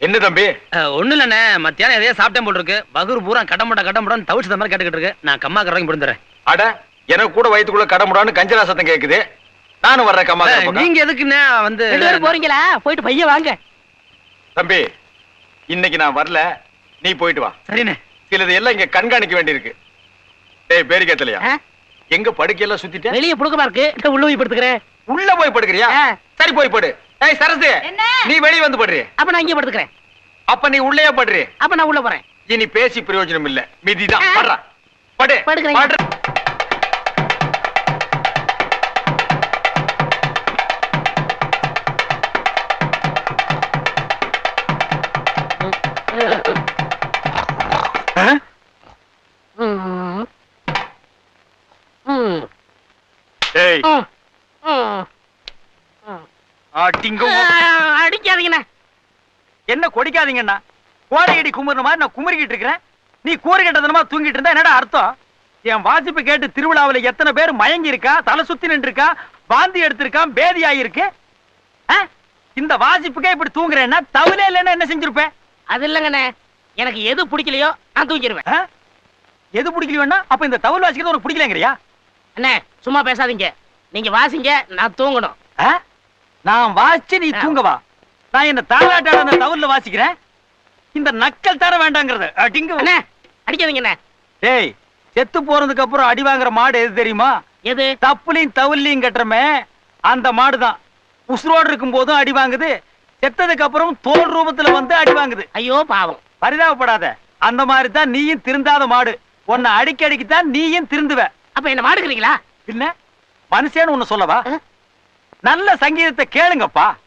என்ன தம்பி? ஒண்ணு இல்லண்ணே மத்தியானம் எதையோ சாப்பிட்டேன் போல் இருக்கு பகுர் பூரா கடமுட கடமுடான்னு தவிச்சு மாதிரி கேட்டுக்கிட்டு இருக்கு. நான் கம்மா கறங்க முடிந்துறேன் அட எனக்கு கூட வயித்துக்குள்ள கடமுடான்னு கஞ்சரா சத்தம் கேக்குது. நானும் வர்றேன் கம்மா. நீங்க எதுக்குண்ணே வந்து போறீங்களா? போயிட்டு பைய வாங்க. தம்பி இன்னைக்கு நான் வரல. நீ போயிட்டு வா. சரிண்ணே. சிலது எல்லாம் இங்க கண்காணிக்க வேண்டியிருக்கு. டேய் பேரிக்கத்தலையா ஆ? எங்க படுக்கையெல்லாம் சுத்திட்ட? வெளிய புடுக்கமா இருக்கு. உள்ள போய் படுத்துக்கிறேன். உள்ள போய் படுக்கிறியா. சரி போய் படு. ஏய் சரசு. என்ன? நீ வெளிய வந்து படுறி. அப்ப நான் இங்கே படுத்துக்கிறேன். அப்ப நீ உள்ளேயே படுறி. அப்ப நான் உள்ள போறேன். இனி பேசி பிரயோஜனம் இல்ல. மிதிதான். படுறா. படு. படுக்கிறேன். படு ஆ? ம். ம். ஏய். அடிக்காதீங்கண்ணே. என்ன கொடிக்காதீங்கண்ணா. கோடையடி குமுறின மாதிரி நான் குமுறிக்கிட்டு இருக்கிறேன். நீ கூறு கட்டதனமா தூங்கிட்டு இருந்தா என்னடா அர்த்தம்? என் வாசிப்பு கேட்டு திருவிழாவுல எத்தனை பேர் மயங்கி இருக்கா தலை சுத்தி நின்று இருக்கா வாந்தி எடுத்திருக்கான் பேதி ஆகியிருக்கு? இந்த வாசிப்புக்கே இப்படி தூங்குறேன்னா தவிலே இல்லைன்னா என்ன செஞ்சிருப்பேன் அது இல்லைங்கண்ணே. எனக்கு எது பிடிக்கலையோ நான் தூக்கிடுவேன் ஆ? எது பிடிக்கலையோன்னா அப்ப இந்த தவில் வாசிக்கிறது உனக்கு பிடிக்கலங்கிறியா? அண்ணே சும்மா பேசாதீங்க. நீங்க வாசிங்க நான் தூங்கணும். ஆ? நான் வாசிச்சு நீ தூங்கவா. நான் என்ன தாளாட்டாட அந்த தவில்ல வாசிக்கிறேன்? இந்த நக்கல் தர வேண்டாங்கிறது. அடிங்க அண்ணே அடிக்காதீங்கண்ணே டேய் செத்து போறதுக்கு அப்புறம் அடி வாங்குற மாடு எது தெரியுமா? எது? தப்புலையும் தவிலையும் கட்டுறமே. அந்த மாடு தான் உசுரோடு இருக்கும் போதும் அடி வாங்குது. செத்ததுக்கு அப்புறம் தோல் ரூபத்துல வந்து அடி வாங்குது. ஐயோ பாவம். பரிதாபப்படாத. அந்த மாதிரி தான் நீயும் திருந்தாத மாடு. உன்னை அடிக்க அடிக்கத்தான் நீயும் திருந்துவ. அப்ப என்ன மாடுக்கிறீங்களா இல்ல மனுஷன்னு ஒண்ணு சொல்லவா? நல்ல சங்கீதத்தை கேளுங்கப்பா.